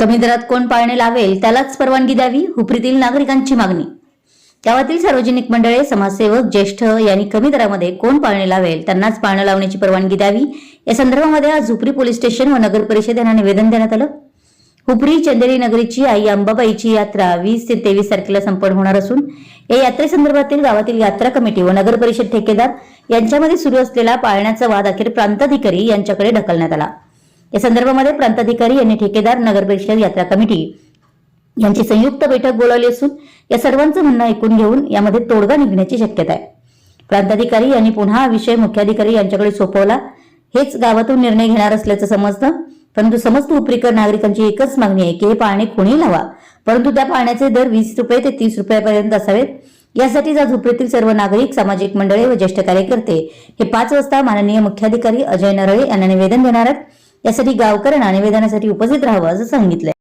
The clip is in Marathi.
कमी दरात कोण पाळणे लावेल त्यालाच परवानगी द्यावी हुपरीतील नागरिकांची मागणी. गावातील सार्वजनिक मंडळे समाजसेवक ज्येष्ठ यांनी कमी दरामध्ये कोण पाळणे लावेल त्यांनाच पाळणं लावण्याची परवानगी द्यावी. या संदर्भामध्ये आज हुपरी पोलीस स्टेशन व नगर परिषद यांना निवेदन देण्यात आलं. हुपरी चंदेरी नगरीची आई अंबाबाईची यात्रा वीस ते तेवीस तारखेला संपन्न होणार असून या यात्रेसंदर्भातील गावातील यात्रा कमिटी व नगर परिषद ठेकेदार यांच्यामध्ये सुरू असलेला पाळण्याचा वाद अखेर प्रांताधिकारी यांच्याकडे ढकलण्यात आला. या संदर्भामध्ये प्रांताधिकारी यांनी ठेकेदार नगर परिषद यात्रा कमिटी यांची संयुक्त बैठक बोलावली असून या सर्वांचं म्हणणं ऐकून घेऊन यामध्ये तोडगा निघण्याची शक्यता आहे. प्रांताधिकारी यांनी पुन्हा हा विषय मुख्याधिकारी यांच्याकडे सोपवला. हेच गावातून निर्णय घेणार असल्याचं समजतं परंतु समस्त उपरीकर नागरिकांची एकच मागणी आहे की हे पाळणे कोणी लावा. परंतु त्या पाळण्याचे दर वीस रुपये ते तीस रुपयापर्यंत असावेत. यासाठी आज उपरीतील सर्व नागरिक सामाजिक मंडळे व ज्येष्ठ कार्यकर्ते हे पाच वाजता माननीय मुख्याधिकारी अजय नरळे यांना निवेदन देणार आहेत. यासाठी गावकऱ्यांना निवेदनासाठी उपस्थित राहावं असं सांगितलंय.